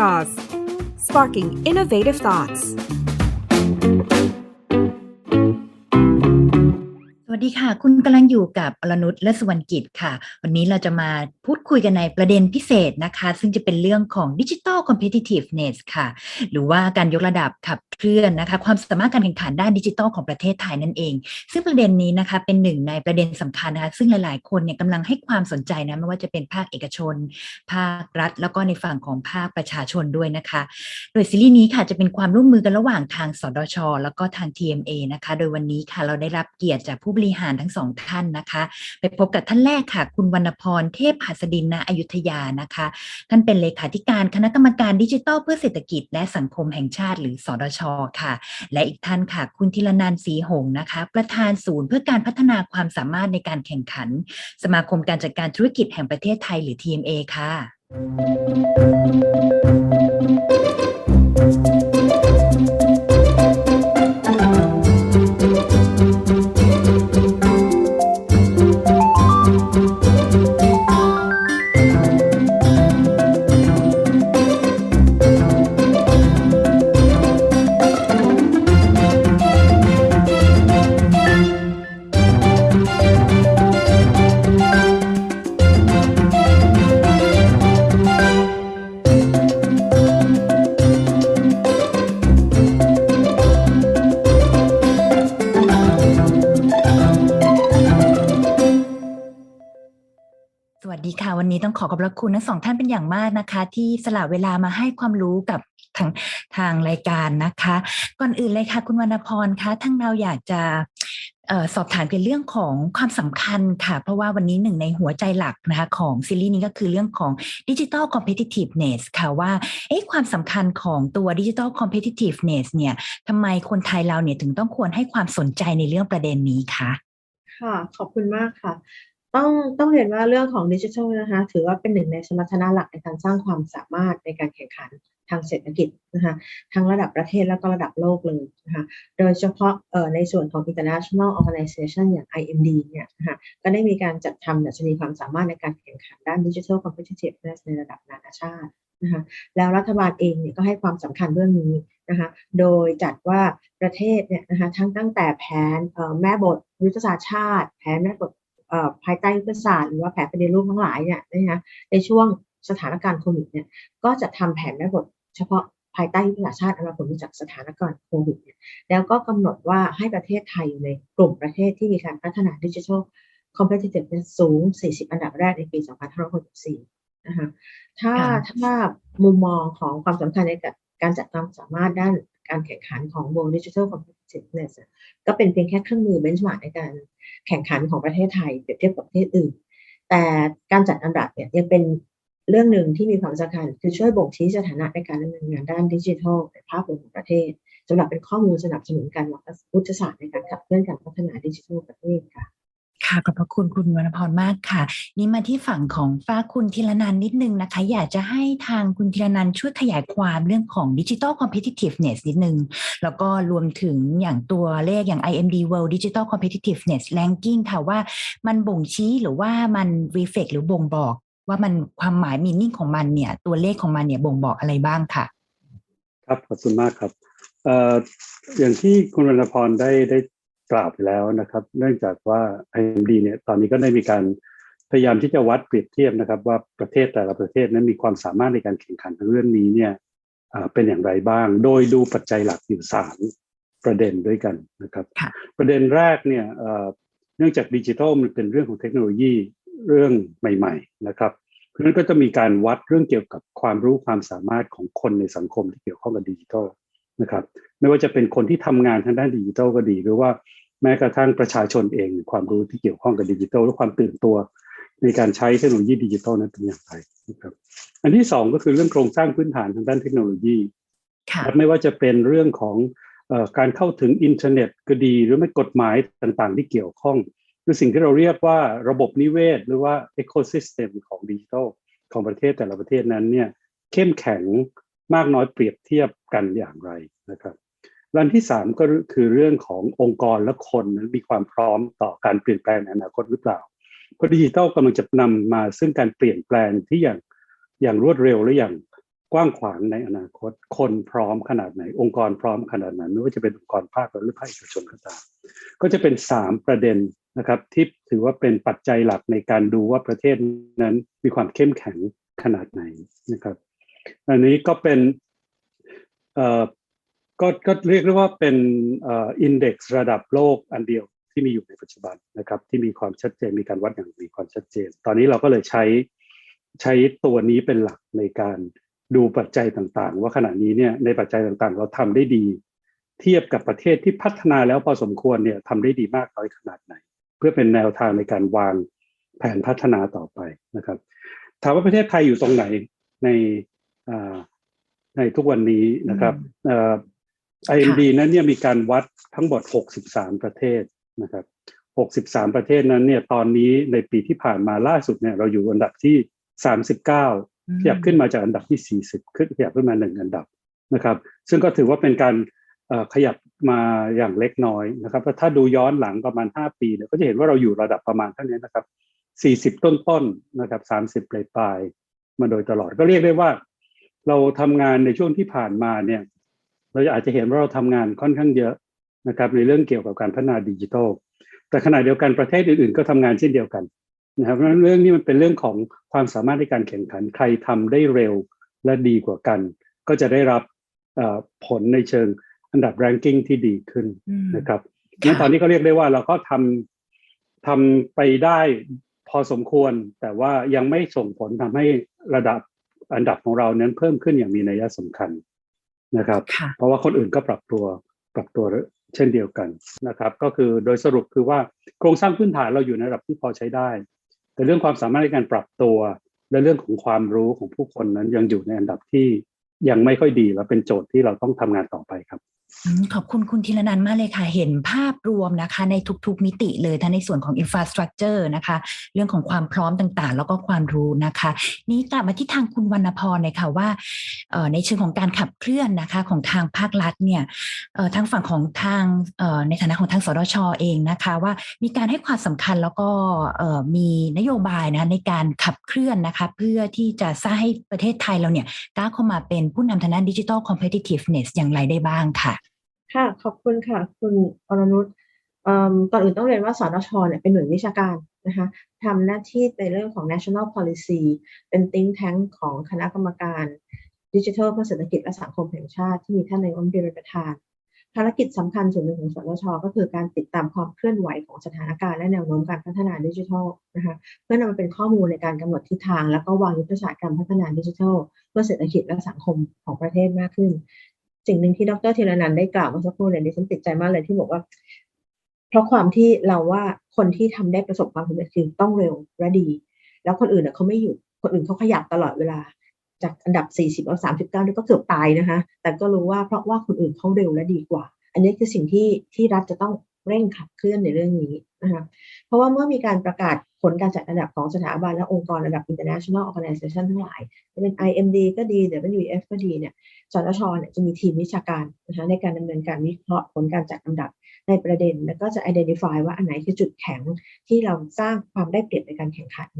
Jaws, sparking innovative thoughts. ดีค่ะ คุณกำลังอยู่กับอรนุชและสวรรณกิจค่ะ วันนี้เราจะมาพูดคุยกันในประเด็นพิเศษนะคะ ซึ่งจะเป็นเรื่องของ Digital Competitiveness ค่ะ หรือว่าการยกระดับขับเคลื่อนนะคะ ความสามารถการแข่งขันด้านดิจิทัลของประเทศไทยนั่นเอง ซึ่งประเด็นนี้นะคะเป็นหนึ่งในประเด็นสำคัญนะคะ ซึ่งหลาย ๆ คนเนี่ยกำลังให้ความสนใจนะไม่ว่าจะเป็นภาคเอกชน ภาครัฐ แล้วก็ในฝั่งของภาคประชาชนด้วยนะคะ โดยซีรีส์นี้ค่ะจะเป็นความร่วมมือกันระหว่างทางสดช แล้วก็ทาง TMA นะคะ โดยวันนี้ค่ะเราได้รับเกียรติจากผู้บริหารทั้งสองท่านนะคะ ไปพบกับท่านแรกค่ะ คุณวรรณพรเทพหัสดินณอยุธยานะคะ ท่านเป็นเลขาธิการคณะกรรมการดิจิทัลเพื่อเศรษฐกิจ และสังคมแห่งชาติหรือสดชค่ะ และอีกท่านค่ะ คุณธีรนันท์ศรีหงส์นะคะ ประธานศูนย์เพื่อการพัฒนาความสามารถในการแข่งขัน สมาคมการจัดการธุรกิจแห่งประเทศไทยหรือ TMA ค่ะสวั ค่ะ วันนี้ต้องขอขอบพระคุณทั้งสองท่านเป็นอย่างมากนะคะ ที่สละเวลามาให้ความรู้กับทางทางรายการนะคะ ก่อนอื่นเลยค่ะ คุณวรรณพรคะทั้งเราอยากจะออสอบถามเกี่ยวกับเรื่องของความสำคัญค่ะ เพราะว่าวันนี้หนึ่งในหัวใจหลักนะคะของซีรีส์นี้ก็คือเรื่องของ Digital Competitiveness ค่ะว่าเอ๊ะความสำคัญของตัว Digital Competitiveness เนี่ยทำไมคนไทยเราเนี่ยถึงต้องควรให้ความสนใจในเรื่องประเด็นนี้คะค่ะ ขอบคุณมากค่ะ ต้องต้องเรียนว่าเรื่องของดิจิทัลนะคะถือว่าเป็นหนึ่งในสมรรถนะหลักในการสร้างความสามารถในการแข่งขันทางเศรษฐกิจนะคะทั้งระดับประเทศแล้วก็ระดับโลกเลยนะคะโดยเฉพาะในส่วนของ international organization อย่าง IMD เนี่ยนะคะก็ได้มีการจัดทำดัชนีความสามารถในการแข่งขันด้าน digital competitiveness ในระดับนานาชาตินะคะแล้วรัฐบาลเองเนี่ยก็ให้ความสำคัญเรื่องนี้นะคะโดยจัดว่าประเทศเนี่ยนะคะทั้งตั้งแต่แผนแม่บทยุทธศาสตร์ชาติ แผนแม่บท ภายใต้ยุทธศาสตร์หรือว่าแผนปฏิรูปทั้งหลายเนี่ยนะคะในช่วงสถานการณ์โควิดเนี่ยก็จะทำแผนแม่บทเฉพาะภายใต้ยุทธศาสตร์ชาติอนาคตจากสถานการณ์โควิดเนี่ยแล้วก็กำหนดว่าให้ประเทศไทยอยู่ในกลุ่มประเทศที่มีการพัฒนาดิจิทัล competitiveness สูง 40 อันดับแรกในปี 2564 นะคะถ้าค่ะถ้ามุมมองของความสำคัญในการจัดความสามารถด้านการแข่งขันของ World Digital Competitiveness อะก็เป็นเพียงแค่เครื่องมือเบนช์มาร์กในการแข่งขันของประเทศไทยเปรียบเทียบกับประเทศอื่น แต่การจัดอันดับเนี่ยยังเป็นเรื่องหนึ่งที่มีความสำคัญคือช่วยบ่งชี้สถานะในการดำเนินงานด้านดิจิทัลในภาพรวมของประเทศสำหรับเป็นข้อมูลสนับสนุนการวางยุทธศาสตร์ในการขับเคลื่อนการพัฒนาดิจิทัลประเทศค่ะ ค่ะขอบพระคุณคุณวรรณพรมากค่ะ นี่มาที่ฝั่งของฝ้าคุณธีรนันนิดนึงนะคะ อยากจะให้ทางคุณธีรนันช่วยขยายความเรื่องของ Digital Competitiveness นิดนึง แล้วก็รวมถึงอย่างตัวเลขอย่าง IMD World Digital Competitiveness Ranking ค่ะว่ามันบ่งชี้หรือว่ามัน reflect หรือบ่งบอก ว่ามันความหมาย meaning ของมันเนี่ย ตัวเลขของมันเนี่ยบ่งบอกอะไรบ้างค่ะ ครับขอบคุณมากครับเอ่ออย่างที่คุณวรรณพรได้ได้ กล่าวไปแล้วนะครับ เนื่องจากว่า IMD เนี่ยตอนนี้ก็ได้มีการพยายามที่จะวัดเปรียบเทียบนะครับ ว่าประเทศแต่ละประเทศนั้นมีความสามารถในการแข่งขันทางเรื่องนี้เนี่ยอ่าเป็นอย่างไรบ้าง โดยดูปัจจัยหลักอยู่สามประเด็นด้วยกันนะครับค่ะประเด็นแรกเนี่ยเอ่อเนื่องจากดิจิทัลมันเป็นเรื่องของเทคโนโลยีเรื่องใหม่ ๆ นะครับเพราะฉะนั้นก็จะมีการวัดเรื่องเกี่ยวกับความรู้ความสามารถของคนในสังคมที่เกี่ยวข้องกับดิจิทัลนะครับ ไม่ว่าจะเป็นคนที่ทำงานทางด้านดิจิทัลก็ดี หรือว่า แม้กระทั่งประชาชนเอง ความรู้ที่เกี่ยวข้องกับดิจิทัลและความตื่นตัวในการใช้เทคโนโลยีดิจิทัลนั้นเป็นอย่างไรนะครับ อันที่สองก็คือเรื่องโครงสร้างพื้นฐานทางด้านเทคโนโลยีค่ะครับไม่ว่าจะเป็นเรื่องของเออการเข้าถึงอินเทอร์เน็ตก็ดี หรือไม่กฎหมายต่างๆ ที่เกี่ยวข้องคือสิ่งที่เราเรียกว่าระบบนิเวศ หรือว่า ecosystem ของดิจิทัลของประเทศแต่ละประเทศนั้นเนี่ยเข้มแข็งมากน้อยเปรียบเทียบกันอย่างไรนะครับ และอันที่สามก็คือเรื่องขององค์กรและคนนั้นมีความพร้อมต่อการเปลี่ยนแปลงในอนาคตหรือเปล่า เพราะดิจิทัลกำลังจะนำมาซึ่งการเปลี่ยนแปลงที่อย่างอย่างรวดเร็วและอย่างกว้างขวางในอนาคต คนพร้อมขนาดไหน องค์กรพร้อมขนาดไหนไม่ว่าจะเป็นองค์กรภาครัฐหรือภาคเอกชนก็ตามก็จะเป็นสามประเด็นนะครับที่ถือว่าเป็นปัจจัยหลักในการดูว่าประเทศนั้นมีความเข้มแข็งขนาดไหนนะครับ อันนี้ก็เป็นเอ่อ ก็ก็เรียกได้ว่าเป็นเอ่ออินเด็กซ์ระดับโลกอันเดียวที่มีอยู่ในปัจจุบันนะครับที่มีความชัดเจนมีการวัดอย่างมีความชัดเจน ตอนนี้เราก็เลยใช้ใช้ตัวนี้เป็นหลักในการดูปัจจัยต่างๆ ว่าขณะนี้เนี่ยในปัจจัยต่างๆ เราทำได้ดี เทียบกับประเทศที่พัฒนาแล้วพอสมควรเนี่ยทำได้ดีมากน้อยขนาดไหน เพื่อเป็นแนวทางในการวางแผนพัฒนาต่อไปนะครับ ถามว่าประเทศไทยอยู่ตรงไหนในอ่าในทุกวันนี้นะครับเอ่อ IMD นั้นเนี่ยมีการวัดทั้งหมด 63 ประเทศนะครับ 63 ประเทศนั้นเนี่ยตอนนี้ในปีที่ผ่านมาล่าสุดเนี่ยเราอยู่อันดับที่ 39ขยับขึ้นมาจากอันดับที่ 40 ขึ้นขยับขึ้นมาหนึ่งอันดับนะครับ ซึ่งก็ถือว่าเป็นการเอ่อขยับมาอย่างเล็กน้อยนะครับถ้าดูย้อนหลังประมาณ 5 ปีเนี่ยก็จะเห็นว่าเราอยู่ระดับประมาณเท่านี้นะครับ 40 ต้นต้นๆนะครับ 30ปลายปลายๆมาโดยตลอดก็เรียกได้ว่า เราทำงานในช่วงที่ผ่านมาเนี่ย เราอาจจะเห็นว่าเราทำงานค่อนข้างเยอะนะครับในเรื่องเกี่ยวกับการพัฒนาดิจิทัลแต่ขณะเดียวกันประเทศอื่นๆ ก็ทำงานเช่นเดียวกันนะครับเพราะฉะนั้นเรื่องนี้มันเป็นเรื่องของความสามารถในการแข่งขันใครทำได้เร็วและดีกว่ากัน ก็จะได้รับเอ่อผลในเชิงอันดับ ranking ที่ดีขึ้นอืมนะครับค่ะงั้นตอนนี้ก็เรียกได้ว่าเราก็ทำทำไปได้พอสมควร แต่ว่ายังไม่ส่งผลทำให้ระดับอันดับของเรานั้นเพิ่มขึ้นอย่างมีนัยสำคัญ นะครับค่ะเพราะว่าคนอื่นก็ปรับตัวปรับตัวเช่นเดียวกันนะครับก็คือโดยสรุปคือว่าโครงสร้างพื้นฐานเราอยู่ในระดับที่พอใช้ได้ แต่เรื่องความสามารถในการปรับตัว และเรื่องของความรู้ของผู้คนนั้นยังอยู่ในอันดับที่ยังไม่ค่อยดีและเป็นโจทย์ที่เราต้องทำงานต่อไปครับอืม ขอบคุณคุณธีรนันมากเลยค่ะ เห็นภาพรวมนะคะ ในทุกๆมิติเลยทั้งในส่วนของ infrastructure นะคะ เรื่องของความพร้อมต่างๆ แล้วก็ความรู้นะคะ นี้กลับมาที่ทางคุณวรรณพรเลยค่ะว่าในเชิงของการขับเคลื่อนนะคะของทางภาครัฐเนี่ยทางฝั่งของทางในฐานะของทางสดชเองนะคะ ว่ามีการให้ความสำคัญแล้วก็มีนโยบายนะในการขับเคลื่อนนะคะ เพื่อที่จะสร้างให้ประเทศไทยเราเนี่ยก้าวเข้ามาเป็นผู้นำทางด้านดิจิทัล competitiveness อย่างไรได้บ้างค่ะ ค่ะ ขอบคุณค่ะ คุณอรนุชเอิ่มก่อนอื่นต้องเรียนว่าสนชเนี่ยเป็นหน่วยวิชาการนะคะทำหน้าที่ในเรื่องของ national policy เป็น think tank ของคณะกรรมการดิจิทัลเพื่อเศรษฐกิจและสังคมแห่งชาติที่มีท่านนายกรัฐมนตรีเป็นประธานภารกิจสำคัญส่วนหนึ่งของสนชก็คือการติดตามความเคลื่อนไหวของสถานการณ์และแนวโน้มการพัฒนาดิจิทัลนะคะเพื่อนำมาเป็นข้อมูลในการกำหนดทิศทาง และก็วางยุทธศาสตร์การพัฒนาดิจิทัล เพื่อเศรษฐกิจและสังคมของประเทศมากขึ้น สิ่งหนึ่งที่ดรธีรนันท์ได้กล่าวเมื่อสักครู่เนี่ยดิฉันติดใจมากเลยที่บอกว่า เพราะความที่เราว่าคนที่ทำได้ประสบความสำเร็จคือต้องเร็วและดี แล้วคนอื่นเน่ยเขาไม่หยุดคนอื่นเขาขยับตลอดเวลา จากอันดับ 40เอา39นี่ก็เกือบตายนะคะ แต่ก็รู้ว่าเพราะว่าคนอื่นเขาเร็วและดีกว่า อันนี้คือสิ่งที่ที่รัฐจะต้องเร่งขับเคลื่อนในเรื่องนี้นะคะเพราะว่าเมื่อมีการประกาศผลการจัดอันดับของสถาบันและองค์กรระดับ international organization ทั้งหลายจะเป็น IMD ก็ดี WEF ก็ดีเนี่ย สตชเนี่ยจะมีทีมวิชาการนะคะในการดำเนินการวิเคราะห์ผลการจัดอันดับในประเด็น แล้วก็จะ identify ว่าอันไหนคือจุดแข็งที่เราสร้างความได้เปรียบในการแข่งขัน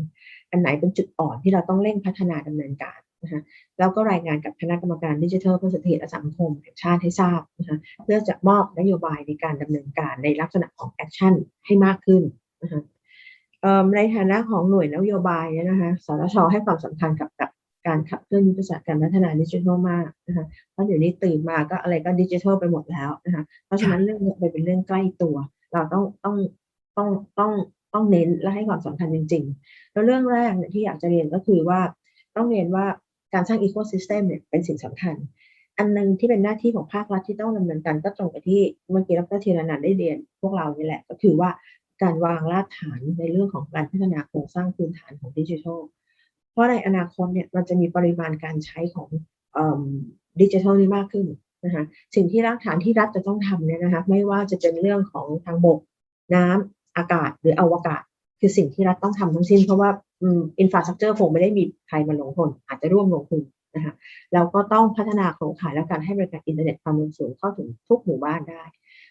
อันไหนเป็นจุดอ่อนที่เราต้องเร่งพัฒนาดำเนินการนะคะแล้วก็รายงานกับคณะกรรมการดิจิทัลเพื่อเศรษฐกิจและสังคมแห่งชาติให้ทราบนะคะเพื่อจะมอบนโยบายในการดำเนินการในลักษณะของแอคชั่นให้มากขึ้นนะคะในฐานะของหน่วยนโยบายเนี่ยนะคะสตชให้ความสำคัญกับกับ การขับเคลื่อนยุทธศาสตร์การพัฒนาดิจิทัลมากนะคะเพราะเดี๋ยวนี้ตื่นมาก็อะไรก็ดิจิทัลไปหมดแล้วนะคะเพราะฉะนั้นเรื่องนี้ไปเป็นเรื่องใกล้ตัว เราต้องต้องต้องต้องต้องเน้นและให้ความสำคัญจริงๆ แล้วเรื่องแรกเนี่ยที่อยากจะเรียนก็คือว่าต้องเรียนว่าการสร้างอีโค y ิสเต็มเนี่ยเป็นสิ่งสำคัญ อันหนึงที่เป็นหน้าที่ของภาครัฐที่ต้องดำเนินการก็ตรงกับที่เมื่อกี้ดรธีรนันได้เรียนพวกเรานี่แหละก็คือว่าการวางรากฐานในเรื่องของการพัฒนาโครงสร้างพื้นฐานของดิจิทัล เพราะในอนาคตเนี่ยมันจะมีปริมาณการใช้ของดิจิทัลนี่มากขึ้นนะคะสิ่งที่รากฐานที่รัฐจะต้องทำเนี่ยนะคะไม่ว่าจะเป็นเรื่องของทางบกน้ำอากาศหรืออวกาศ คือสิ่งที่รัฐต้องทำทั้งสิ้น เพราะว่าอินฟราสตรักเจอร์คงไม่ได้มีใครมาลงทุนอาจจะร่วมลงทุนนะคะเราก็ต้องพัฒนาโครงข่ายและการให้บริการอินเทอร์เน็ตความเร็วสูงเข้าถึงทุกหมู่บ้านได้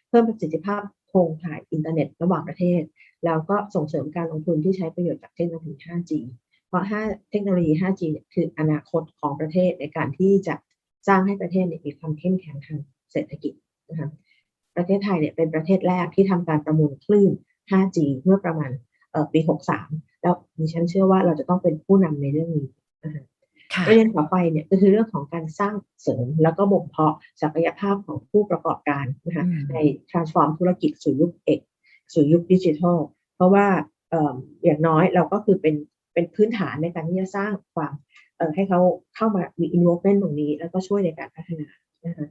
เพิ่มประสิทธิภาพโครงข่ายอินเทอร์เน็ตระหว่างประเทศ แล้วก็ส่งเสริมการลงทุนที่ใช้ประโยชน์จากเทคโนโลยี 5G เพราะ5เทคโนโลยี 5G เนี่ยคืออนาคตของประเทศในการที่จะสร้างให้ประเทศเนี่ยมีความเข้มแข็งทางเศรษฐกิจนะคะประเทศไทยเนี่ยเป็นประเทศแรกที่ทำการประมูลคลื่น 5G เมื่อประมาณเอ่อปี 63 แล้วดิฉันเชื่อว่าเราจะต้องเป็นผู้นำในเรื่องนี้นะคะค่ะประเด็นต่อไปเนี่ยก็คือเรื่องของการสร้างเสริมแล้วก็บ่มเพาะศักยภาพของผู้ประกอบการนะคะอืมใน transform ธุรกิจสู่ยุคเอกสู่ยุคดิจิทัล เพราะว่าเอ่ออย่างน้อยเราก็คือเป็น เป็นพื้นฐานในการที่จะสร้างความให้เขาเข้ามามี involvement ตรงนี้ แล้วก็ช่วยในการพัฒนานะคะ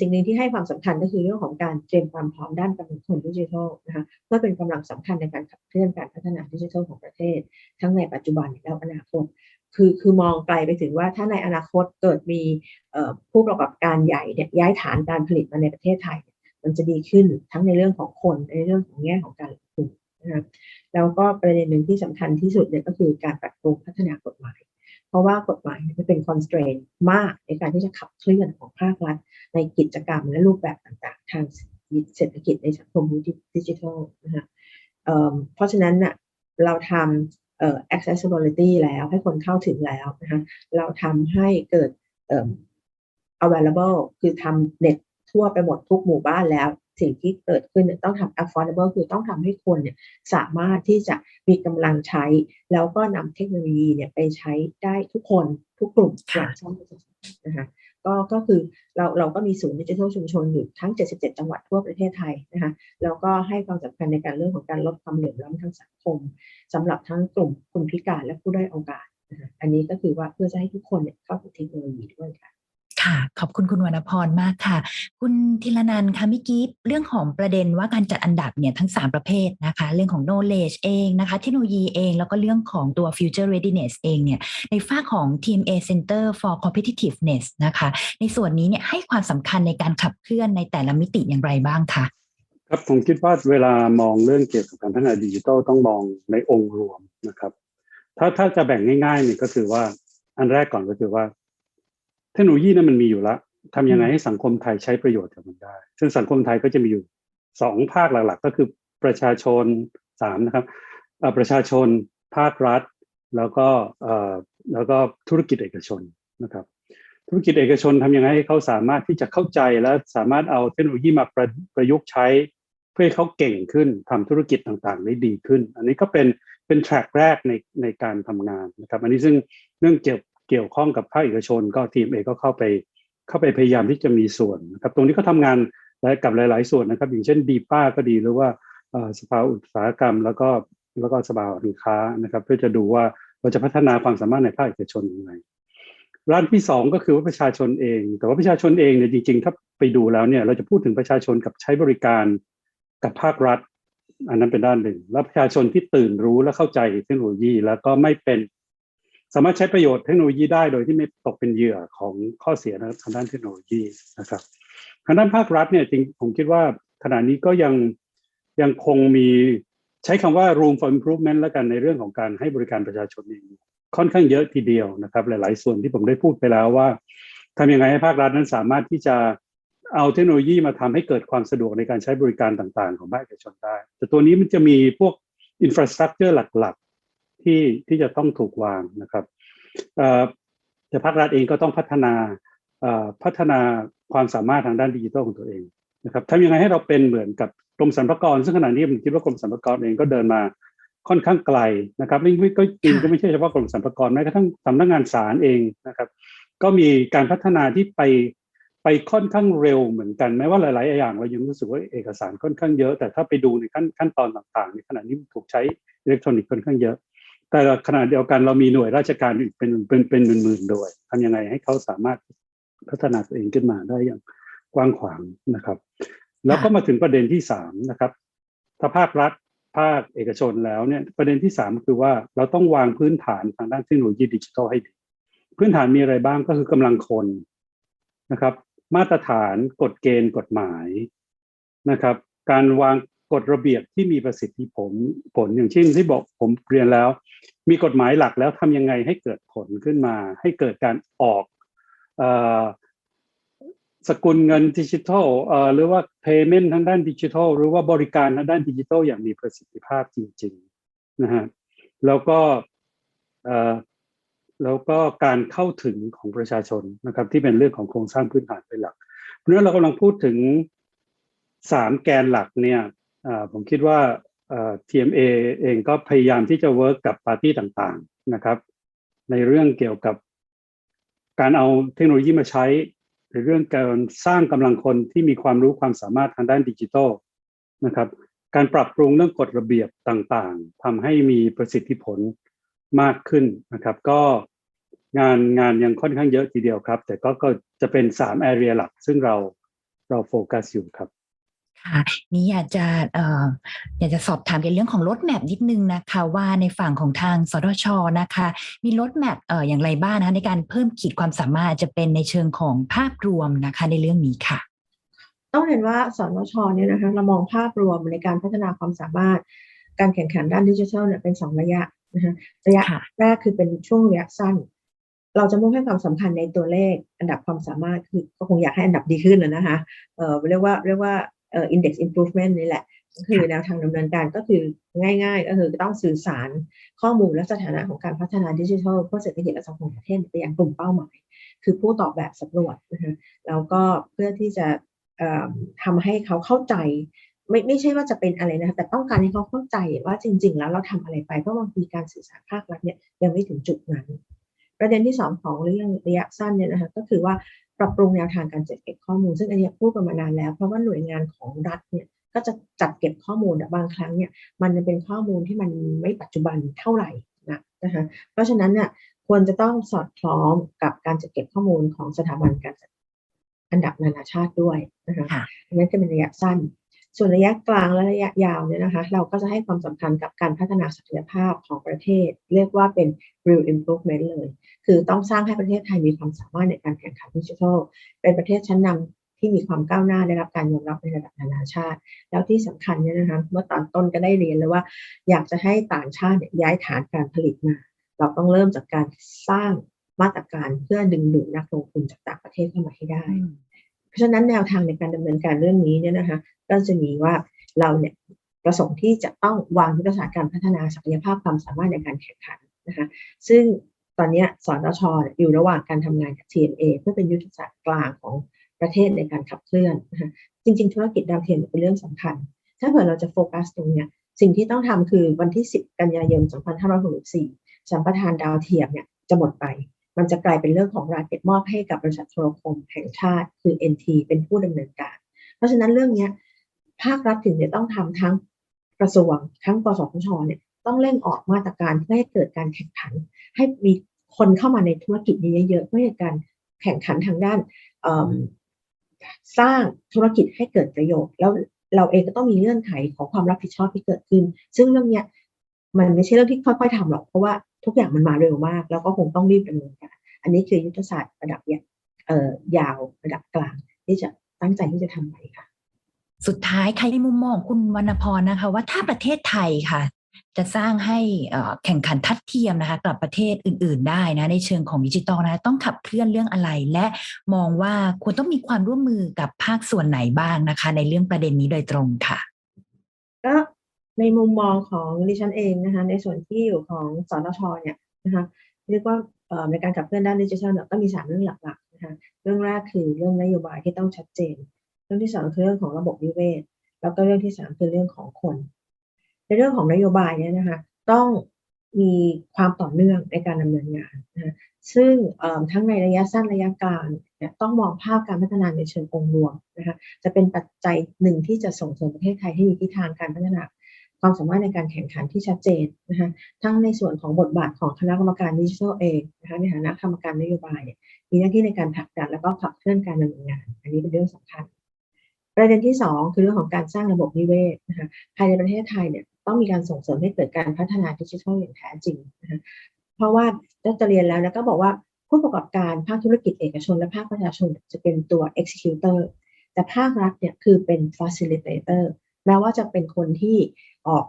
สิ่งหนึ่งที่ให้ความสำคัญก็คือเรื่องของการเตรียมความพร้อมด้านการลงทุนดิจิทัลนะคะเพื่อเป็นกำลังสำคัญในการขับเคลื่อนการพัฒนาดิจิทัลของประเทศ ทั้งในปัจจุบันและอนาคต คือคือมองไกลไปถึงว่าถ้าในอนาคตเกิดมีผู้ประกอบการใหญ่เนี่ยย้ายฐานการผลิตมาในประเทศไทยเนี่ยมันจะดีขึ้นทั้งในเรื่องของคนในเรื่องของแง่ของการลงทุน นะครับแล้วก็ประเด็นหนึ่งที่สำคัญที่สุดเนี่ยก็คือการปรับปรุงพัฒนากฎหมาย เพราะว่ากฎหมายเนี่ยมันเป็น constraint มากในการที่จะขับเคลื่อนของภาครัฐ ในกิจกรรมและรูปแบบต่างๆ ทางเศรษฐกิจในสังคมดิจิทัลนะฮะเเพราะฉะนั้นน่ะเราทำ accessibility แล้วให้คนเข้าถึงแล้วนะคะเราทำให้เกิด available คือทำเน็ตทั่วไปหมดทุกหมู่บ้านแล้ว สิ่งที่เกิดขึ้นเนี่ยต้องทำ affordable คือต้องทำให้คนเนี่ยสามารถที่จะมีกำลังใช้ แล้วก็นำเทคโนโลยีเนี่ยไปใช้ได้ทุกคนทุกกลุ่มอค่ะย่างช่องนะคะก็ก็คือเราเราก็มีศูนย์ดิจิทัลชุมชนอยู่ทั้ง 77 จังหวัดทั่วประเทศไทยนะคะแล้วก็ให้ความสำคัญในการเรื่องของการลดความเหลื่อมล้ำทางสังคมสำหรับทั้งกลุ่มคนพิการและผู้ด้อยโอกาสนะคะอันนี้ก็คือว่าเพื่อจะให้ทุกคนเนี่ยเข้าถึงเทคโนโลยีด้วยค่ะ ค่ะ ขอบคุณคุณวรรณพรมากค่ะ คุณธีรนันท์คะเมื่อกี้เรื่องของประเด็นว่าการจัดอันดับเนี่ยทั้ง 3 ประเภทนะคะ เรื่องของ knowledge เองนะคะ เทคโนโลยีเอง แล้วก็เรื่องของตัว future readiness เองเนี่ยในฝ้าของ TMA Center for Competitiveness นะคะ ในส่วนนี้เนี่ยให้ความสำคัญในการขับเคลื่อนในแต่ละมิติอย่างไรบ้างคะครับผมคิดว่าเวลามองเรื่องเกี่ยวกับการพัฒนาดิจิทัลต้องมองในองค์รวมนะครับ ถ้าถ้าจะแบ่งง่ายๆเนี่ยก็คือว่าอันแรกก่อนก็คือว่า เทคโนโลยีนั้นมันมีอยู่แล้วทำยังไงให้สังคมไทยใช้ประโยชน์จากมันได้ ซึ่งสังคมไทยก็จะมีอยู่สองภาคหลัก ๆ ก็คือประชาชนสามนะครับเอ่อประชาชนภาครัฐ แล้วก็เอ่อแล้วก็ธุรกิจเอกชนนะครับ ธุรกิจเอกชนทำยังไงให้เขาสามารถที่จะเข้าใจและสามารถเอาเทคโนโลยีมาประประยุกต์ใช้ เพื่อให้เขาเก่งขึ้นทำธุรกิจต่างๆได้ดีขึ้น อันนี้ก็เป็นเป็นแทร็กแรกในในการทำงานนะครับ อันนี้ซึ่งเรื่องเกี่ยว เกี่ยวข้องกับภาคเอกชน ก็ทีมเองก็เข้าไปเข้าไปพยายามที่จะมีส่วนนะครับตรงนี้ก็ทำงานกับหลาย ๆ ส่วนนะครับ อย่างเช่นดีป้าก็ดีหรือว่าสภาอุตสาหกรรม แล้วก็แล้วก็สภาการค้านะครับ เพื่อจะดูว่าเราจะพัฒนาความสามารถในภาคเอกชนยังไงร้านที่สองก็คือว่าประชาชนเอง แต่ว่าประชาชนเองเนี่ยจริงๆ ถ้าไปดูแล้วเนี่ยเราจะพูดถึงประชาชนกับใช้บริการกับภาครัฐ อันนั้นเป็นด้านหนึ่ง แล้วประชาชนที่ตื่นรู้และเข้าใจเทคโนโลยี แล้วก็ไม่เป็น สามารถใช้ประโยชน์เทคโนโลยีได้โดยที่ไม่ตกเป็นเหยื่อของข้อเสียทางด้านเทคโนโลยีนะครับทางด้านภาครัฐเนี่ยจริงผมคิดว่าขณะนี้ก็ยังยังคงมีใช้คำว่า room for improvement แล้วกันในเรื่องของการให้บริการประชาชนเองค่อนข้างเยอะทีเดียวนะครับ หลาย ๆ ส่วนที่ผมได้พูดไปแล้วว่าทำยังไงให้ภาครัฐนั้นสามารถที่จะเอาเทคโนโลยีมาทำให้เกิดความสะดวกในการใช้บริการต่าง ๆ ของภาคเอกชนได้ แต่ตัวนี้มันจะมีพวกอินฟราสตรักเจอร์หลักๆ ที่ที่จะต้องถูกวางนะครับเอ่อแต่ภาครัฐเองก็ต้องพัฒนาพัฒนาความสามารถทางด้านดิจิทัลของตัวเองนะครับทำยังไงให้เราเป็นเหมือนกับกรมสรรพากรซึ่งขณะนี้ผมคิดว่ากรมสรรพากรเองก็เดินมาค่อนข้างไกลนะครับไม่ไม่ก็จริงก็ไม่ใช่เฉพาะกรมสรรพากรแม้กระทั่งสำนักงานศาลเองนะครับ ก็มีการพัฒนาที่ไปไปค่อนข้างเร็วเหมือนกันแม้ว่าหลาย ๆ อย่างเรายังรู้สึกว่าเอกสารค่อนข้างเยอะ แต่ถ้าไปดูในขั้นขั้นตอนต่าง ๆ ในขณะนี้ถูกใช้อิเล็กทรอนิกส์ค่อนข้างเยอะ แต่ขณะเดียวกันเรามีหน่วยราชการอีกเป็นเป็นเป็นหมื่นๆด้วยทำยังไงให้เขาสามารถพัฒนาตัวเองขึ้นมาได้อย่างกว้างขวางนะครับ แล้วก็มาถึงประเด็นที่สามนะครับถ้าภาครัฐภาคเอกชนแล้วเนี่ยประเด็นที่สามคือว่าเราต้องวางพื้นฐานทางด้านเทคโนโลยีดิจิทัลให้ดี พื้นฐานมีอะไรบ้างก็คือกำลังคนนะครับ มาตรฐานกฎเกณฑ์กฎหมายนะครับ การวาง กฎระเบียบที่มีประสิทธิผลผลอย่างเช่นที่บอกผมเรียนแล้ว มีกฎหมายหลักแล้วทำยังไงให้เกิดผลขึ้นมา ให้เกิดการออกอสกุลเงินดิจิทัลหรือว่า payment ทางด้านดิจิทัล หรือว่าบริการทางด้านดิจิทัลอย่างมีประสิทธิภาพจริงๆนะฮะแล้วก็แล้วก็การเข้าถึงของประชาชนนะครับ ที่เป็นเรื่องของโครงสร้างพื้นฐานเป็นหลัก เพราะนั้นเรากำลังพูดถึงสามแกนหลักเนี่ย ผมคิดว่า TMA เองก็พยายามที่จะเวิร์กกับปาร์ตี้ต่างๆนะครับ ในเรื่องเกี่ยวกับการเอาเทคโนโลยีมาใช้ในเรื่องการสร้างกำลังคนที่มีความรู้ความสามารถทางด้านดิจิทัลนะครับ การปรับปรุงเรื่องกฎระเบียบต่างๆทำให้มีประสิทธิผลมากขึ้นนะครับ ก็งานงานยังค่อนข้างเยอะทีเดียวครับ แต่ก็ก็จะเป็นสามแอเรียหลัก ซึ่งเราเราโฟกัสอยู่ครับ ค่ะนี่อยากจะเอ่ออยากจะสอบถามเกี่ยวกับเรื่องของรถแมพนิดนึงนะคะว่าในฝั่งของทางสทชนะคะ มีรถแมพเอ่ออย่างไรบ้างนะคะในการเพิ่มขีดความสามารถจะเป็นในเชิงของภาพรวมนะคะในเรื่องนี้ค่ะ ต้องเห็นว่าสนชเนี่ยนะคะเรามองภาพรวมในการพัฒนาความสามารถ การแข่งขันด้านดิจิทัลเนี่ยเป็นสองระยะนะคะระยะค่ะแรกคือเป็นช่วงระยะสั้นเราจะมุ่งให้ความสำคัญในตัวเลขอันดับความสามารถคือก็คงอยากให้อันดับดีขึ้นนะนะคะเอ่อเรียกว่าเรียกว่า เอ่อ index improvement นี่แหละก็คือแนวทางดำเนินการก็คือง่ายๆ ก็คือต้องสื่อสารข้อมูลและสถานะของการพัฒนาดิจิทัลเพื่อเศรษฐกิจและสังคมของประเทศไปยังกลุ่มเป้าหมาย คือผู้ตอบแบบสำรวจนะคะแล้วก็เพื่อที่จะเอ่อทำให้เขาเข้าใจ ไม่ไม่ใช่ว่าจะเป็นอะไรนะคะแต่ต้องการให้เขาเข้าใจว่าจริง ๆ แล้วเราทำอะไรไปเพราะบางทีการสื่อสารภาครัฐเนี่ยยังไม่ถึงจุดนั้น ประเด็นที่สองของเรื่องระยะสั้นเนี่ยนะคะก็คือว่า ปรับปรุงแนวทางการจัดเก็บข้อมูล ซึ่งอันเนี้ยพูดกันมานานแล้ว เพราะว่าหน่วยงานของรัฐเนี่ยก็จะจัดเก็บข้อมูลอะบางครั้งเนี่ยมันเป็นข้อมูลที่มันไม่ปัจจุบันเท่าไหร่นะนะคะเพราะฉะนั้นเนี่ยควรจะต้องสอดคล้องกับการจัดเก็บข้อมูลของสถาบันการจัดอันดับนานาชาติด้วยนะคะค่ะอันนั้นจะเป็นระยะสั้น ส่วนระยะกลางและระยะยาวเนี่ยนะคะ เราก็จะให้ความสำคัญกับการพัฒนาศักยภาพของประเทศ เรียกว่าเป็น real improvement เลย คือต้องสร้างให้ประเทศไทยมีความสามารถในการแข่งขันดิจิทัล เป็นประเทศชั้นนำที่มีความก้าวหน้าได้รับการยอมรับในระดับนานาชาติ แล้วที่สำคัญเนี่ยนะคะเมื่อตอนต้นก็ได้เรียนเลยว่า อยากจะให้ต่างชาติเนี่ยย้ายฐานการผลิตมา เราต้องเริ่มจากการสร้างมาตรการเพื่อดึงดูดนักลงทุนจากต่างประเทศเข้ามาให้ได้ เพราะฉะนั้นแนวทางในการดำเนินการเรื่องนี้เนี่ยนะคะก็จะมีว่าเราเนี่ยประสงค์ที่จะต้องวางยุทธศาสตร์การพัฒนาศักยภาพความสามารถในการแข่งขันนะคะซึ่งตอนนี้ยสนชอยู่ระหว่างการทำงานกับ TMA เพื่อเป็นยุทธศาสตร์กลางของประเทศในการขับเคลื่อนนะคะจริง ๆ ธุรกิจดาวเทียมเป็นเรื่องสำคัญ ถ้าเผื่อเราจะโฟกัสตรงเนี้ยสิ่งที่ต้องทำคือวันที่ 10 กันยายน 2564สัมปทานดาวเทียมเนี่ยจะหมดไป มันจะกลายเป็นเรื่องของรายเก็บมอบให้กับบริษัทโทรคมแห่งชาติ คือ NT เป็นผู้ดำเนินการ เพราะฉะนั้นเรื่องนี้ภาครัฐถึงจะต้องทำทั้งกระทรวงทั้งกสทชเนี่ยต้องเร่งออกมาตรการเพื่อให้เกิดการแข่งขัน ให้มีคนเข้ามาในธุรกิจนี้เยอะๆเพื่อการแข่งขันทางด้านสร้างธุรกิจให้เกิดประโยชน์ แล้วเราเองก็ต้องมีเงื่อนไขของความรับผิดชอบที่เกิดขึ้น ซึ่งเรื่องเนี้ยมันไม่ใช่เรื่องที่ค่อยๆทำหรอกเพราะว่า ทุกอย่างมันมาเร็วมาก แล้วก็คงต้องรีบดำเนินการอันนี้คือยุทธศาสตร์ระดับเนี่ยเอ่อยาวระดับกลาง ที่จะตั้งใจที่จะทำไปค่ะ สุดท้ายใครในมุมมองของคุณวรรณพรนะคะ ว่าถ้าประเทศไทยค่ะ จะสร้างให้เอ่อแข่งขันทัดเทียมนะคะกับประเทศอื่น ๆ ได้นะในเชิงของดิจิตอลนะคะต้องขับเคลื่อนเรื่องอะไร และมองว่าควรต้องมีความร่วมมือกับภาคส่วนไหนบ้างนะคะ ในเรื่องประเด็นนี้โดยตรงค่ะก็ ในมุมมองของดิฉันเองนะคะในส่วนที่อยู่ของสนชเนี่ยนะคะเรียกว่าเอ่อในการขับเคลื่อนด้านดิจิทัลเนี่ยก็มีสามเรื่องหลักๆนะคะเรื่องแรกคือเรื่องนโยบายที่ต้องชัดเจน เรื่องที่สองคือเรื่องของระบบนิเวศ แล้วก็เรื่องที่สามคือเรื่องของคน ในเรื่องของนโยบายเนี่ยนะคะต้องมีความต่อเนื่องในการดำเนินงานนะคะซึ่งทั้งในระยะสั้นระยะกลางเนี่ยต้องมองภาพการพัฒนาในเชิงองค์รวมนะคะจะเป็นปัจจัยหนึ่งที่จะส่งเสริมประเทศไทยให้มีทิศทางการพัฒนา ความสามารถในการแข่งขันที่ชัดเจนนะคะทั้งในส่วนของบทบาทของคณะกรรมการดิจิทัลเองนะคะในฐานะกรรมการนโยบายเนี่ยมีหน้าที่ในการผลักดันแล้วก็ขับเคลื่อนการดำเนินงาน อันนี้เป็นเรื่องสำคัญ ประเด็นที่สองคือเรื่องของการสร้างระบบนิเวศนะคะภายในประเทศไทยเนี่ยต้องมีการส่งเสริมให้เกิดการพัฒนาดิจิทัลอย่างแท้จริงนะคะเพราะว่าจะเรียนแล้วนะก็บอกว่าผู้ประกอบการภาคธุรกิจเอกชน และภาคประชาชนจะเป็นตัว executor แต่ภาครัฐเนี่ยคือเป็น facilitator แม้ว่าจะเป็นคนที่ออก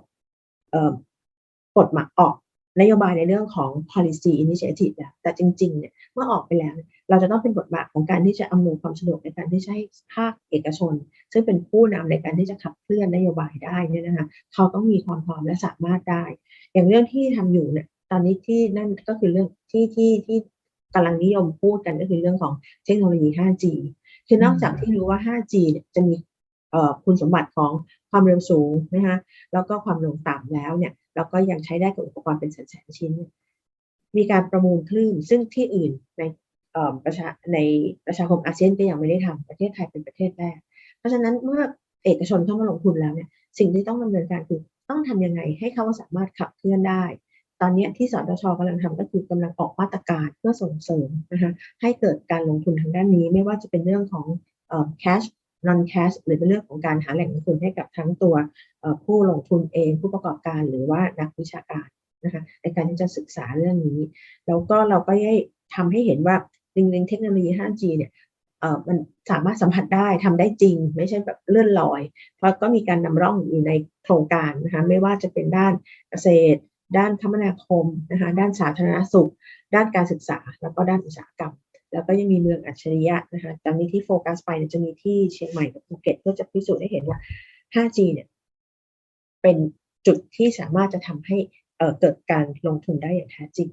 กฎหมายออกนโยบายในเรื่องของ policy initiative แต่จริงๆเนี่ยเมื่อออกไปแล้ว เราจะต้องเป็นบทบาทของการที่จะอำนวยความสะดวกในการที่จะให้ภาคเอกชน ซึ่งเป็นผู้นำในการที่จะขับเคลื่อนนโยบายได้เนี่ยนะคะเขาต้องมีความพร้อมและสามารถได้ อย่างเรื่องที่ทำอยู่เนี่ยตอนนี้ที่นั่นก็คือเรื่องที่ที่ที่กำลังนิยมพูดกันก็คือเรื่องของเทคโนโลยี 5G คือนอกจากที่รู้ว่า 5G เนี่ยจะมี คุณสมบัติของความเร็วสูงนะคะแล้วก็ความเร็วต่ำแล้วเนี่ยแล้วก็ยังใช้ได้กับอุปกรณ์เป็นแสนๆชิ้น มีการประมูลคลื่น ซึ่งที่อื่นในประชาในประชาคมอาเซียนก็ยังไม่ได้ทำประเทศไทยเป็นประเทศแรก เพราะฉะนั้นเมื่อเอกชนเข้ามาลงทุนแล้วเนี่ยสิ่งที่ต้องดำเนินการคือต้องทำยังไงให้เขาสามารถขับเคลื่อนได้ ตอนนี้ที่สตชกำลังทำก็คือกำลังออกมาตรการเพื่อส่งเสริมนะคะให้เกิดการลงทุนทางด้านนี้ไม่ว่าจะเป็นเรื่องของ cash non cash หรือเป็นเรื่องของการหาแหล่งลงทุนให้กับทั้งตัวผู้ลงทุนเองผู้ประกอบการหรือว่านักวิชาการนะคะในการที่จะศึกษาเรื่องนี้ แล้วก็เราก็ได้ทำให้เห็นว่าจริงๆเทคโนโลยี 5G เนี่ยเออมันสามารถสัมผัสได้ทำได้จริง ไม่ใช่แบบเลื่อนลอย เพราะก็มีการนำร่องอยู่ในโครงการนะคะไม่ว่าจะเป็นด้านเกษตร ด้านคมนาคมนะคะด้านสาธารณสุข ด้านการศึกษา แล้วก็ด้านอุตสาหกรรม แล้วก็ยังมีเมืองอัจฉริยะนะคะตอนนี้ที่โฟกัสไปเนี่ยจะมีที่เชียงใหม่กับภูเก็ตเพื่อจะพิสูจน์ให้เห็นว่า 5G เนี่ยเป็นจุดที่สามารถจะทำให้เกิดการลงทุนได้อย่างแท้จริง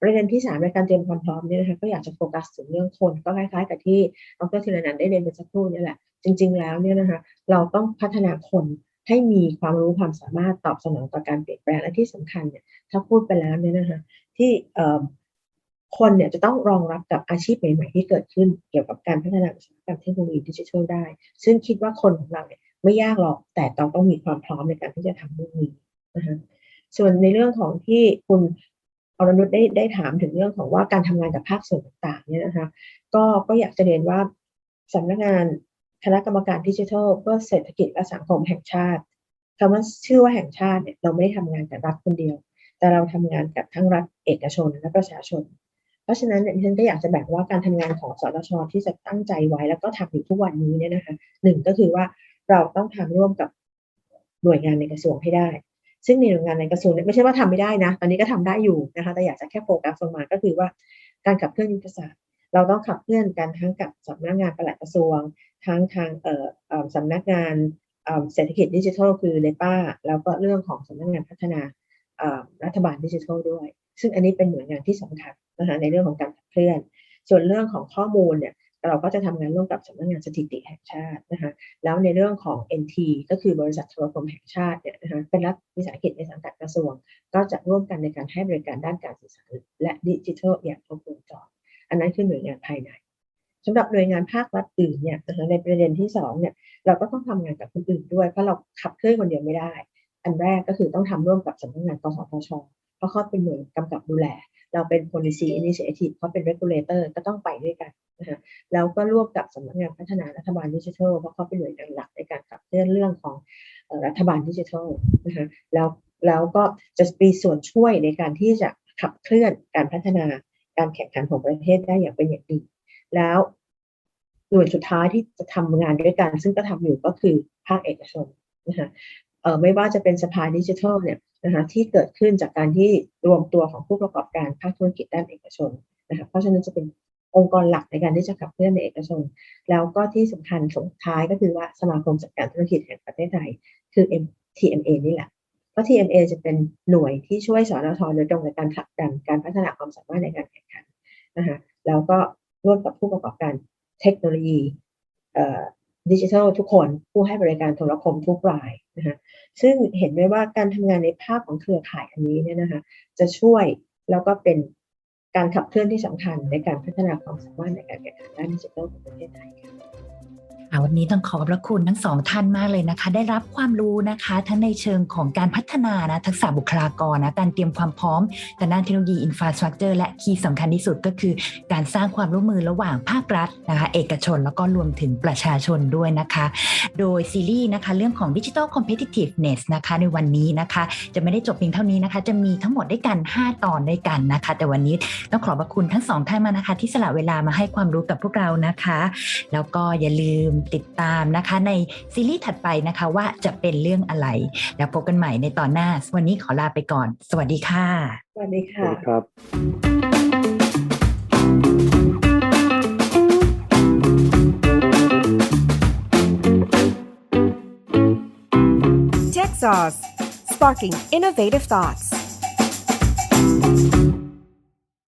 ประเด็นที่สามในการเตรียมความพร้อมเนี่ยนะคะก็อยากจะโฟกัสถึงเรื่องคนก็คล้ายๆกับที่ดรธีรนันท์ได้เรียนไปสักครู่นี่แหละ จริง ๆ แล้วเนี่ยนะคะเราต้องพัฒนาคนให้มีความรู้ความสามารถตอบสนองต่อการเปลี่ยนแปลงและที่สำคัญเนี่ยถ้าพูดไปแล้วเนี่ยนะคะที่ คนเนี่ยจะต้องรองรับกับอาชีพใหม่ ๆ ที่เกิดขึ้นเกี่ยวกับการพัฒนาอุตสาหกรรมเทคโนโลยีดิจิทัลได้ ซึ่งคิดว่าคนของเราเนี่ยไม่ยากหรอก แต่เราต้องมีความพร้อมในการที่จะทำเรื่องนี้นะคะส่วนในเรื่องของที่คุณอรนุชได้ได้ถามถึงเรื่องของว่าการทำงานกับภาคส่วนต่างๆเนี่ยนะคะก็ก็อยากจะเรียนว่าสำนักงานคณะกรรมการดิจิทัลเพื่อเศรษฐกิจและสังคมแห่งชาติคำว่าชื่อว่าแห่งชาติเนี่ยเราไม่ได้ทำงานกับรัฐคนเดียว แต่เราทำงานกับทั้งรัฐเอกชนและประชาชน เพราะฉะนั้นเนี่ยดิฉันก็อยากจะแบ่งว่าการทำงานของสตชที่จะตั้งใจไว้ แล้วก็ทำอยู่ทุกวันนี้เนี่ยนะคะหนึ่งก็คือว่าเราต้องทำร่วมกับหน่วยงานในกระทรวงให้ได้ ซึ่งในหน่วยงานในกระทรวงเนี่ยไม่ใช่ว่าทำไม่ได้นะ ตอนนี้ก็ทำได้อยู่นะคะ แต่อยากจะแค่โฟกัสลงมาก็คือว่าการขับเคลื่อนยุทธศาสตร์เราต้องขับเคลื่อนกันทั้งกับสำนักงานปลัดกระทรวง ทั้งทางเอ่อสำนักงานเศรษฐกิจดิจิทัลคือเลป้าแล้วก็เรื่องของสำนักงานพัฒนารัฐบาลดิจิทัลด้วย ซึ่งอันนี้เป็นหน่วยงานที่สำคัญนะคะในเรื่องของการขับเคลื่อน ส่วนเรื่องของข้อมูลเนี่ยเราก็จะทำงานร่วมกับสำนักงานสถิติแห่งชาตินะคะแล้วในเรื่องของ NT ก็คือบริษัทโทรคมแห่งชาติเนี่ยนะคะเป็นรัฐวิสาหกิจในสังกัดกระทรวง ก็จะร่วมกันในการให้บริการด้านการสื่อสารและดิจิทัลอย่างครบวงจรอันนั้นคือหน่วยงานภายในสำหรับหน่วยงานภาครัฐอื่นเนี่ยนะคะในประเด็นที่สองเนี่ยเราก็ต้องทำงานกับคนอื่นด้วยเพราะเราขับเคลื่อนคนเดียวไม่ได้ อันแรกก็คือต้องทำร่วมกับสำนักงานกสทช ราะเขาเป็นหน่วยกำกับดูแล เราเป็น policy initiative เขาเป็น regulator ก็ต้องไปด้วยกันนะคะแล้วก็ร่วมกับสำนักงานพัฒนารัฐบาลดิจิทัลเพราะเขาเป็นหน่วยงานหลักในการขับเคลื่อนเรื่องของรัฐบาลดิจิทัลนะคะแล้วแล้วก็จะมีส่วนช่วยในการที่จะขับเคลื่อนการพัฒนาการแข่งขันของประเทศได้อย่างเป็นอย่างดี แล้วหน่วยสุดท้ายที่จะทำงานด้วยกัน ซึ่งก็ทำอยู่ก็คือภาคเอกชนนะคะ ไม่ว่าจะเป็นสภาดิจิทัลเนี่ยนะคะที่เกิดขึ้นจากการที่รวมตัวของผู้ประกอบการภาคธุรกิจด้านเอกชนนะคะเพราะฉะนั้นจะเป็นองค์กรหลักในการที่จะขับเคลื่อนในเอกชน แล้วก็ที่สำคัญสุดท้ายก็คือว่าสมาคมจัดการธุรกิจแห่งประเทศไทย คือ M TMA นี่แหละเพราะ TMA จะเป็นหน่วยที่ช่วยสนทโดยตรงในการผลักดันการพัฒนาความสามารถในการแข่งขันนะคะแล้วก็ร่วมกับผู้ประกอบการเทคโนโลยี ดิจิทัลทุกคนผู้ให้บริการโทรคมทุกรายนะคะซึ่งเห็นได้ว่าการทำงานในภาพของเครือข่ายอันนี้เนี่ยนะคะจะช่วยแล้วก็เป็นการขับเคลื่อนที่สำคัญในการพัฒนาความสามารถในการแข่งขันด้านดิจิทัลของประเทศไทยค่ะค่ะ วันนี้ต้องขอบพระคุณทั้งสองท่านมากเลยนะคะ ได้รับความรู้นะคะ ทั้งในเชิงของการพัฒนานะทักษะบุคลากรนะการเตรียมความพร้อมแต่ด้านเทคโนโลยีอินฟราสตรักเจอร์และคีย์สำคัญที่สุดก็คือ การสร้างความร่วมมือระหว่างภาครัฐนะคะ เอกชนแล้วก็รวมถึงประชาชนด้วยนะคะ โดยซีรีส์นะคะเรื่องของ Digital Competitiveness นะคะในวันนี้นะคะ จะไม่ได้จบเพียงเท่านี้นะคะ จะมีทั้งหมดด้วยกัน 5 ตอนด้วยกันนะคะ แต่วันนี้ต้องขอบพระคุณทั้งสองท่านมากนะคะ ที่สละเวลามาให้ความรู้กับพวกเรานะคะ แล้วก็อย่าลืมติดตามนะคะ ในซีรีส์ถัดไปนะคะว่าจะเป็นเรื่องอะไร แล้วพบกันใหม่ในตอนหน้า วันนี้ขอลาไปก่อน สวัสดีค่ะ สวัสดีสวัค่ะสดีครับ Tech Sauce, sparking innovative thoughts.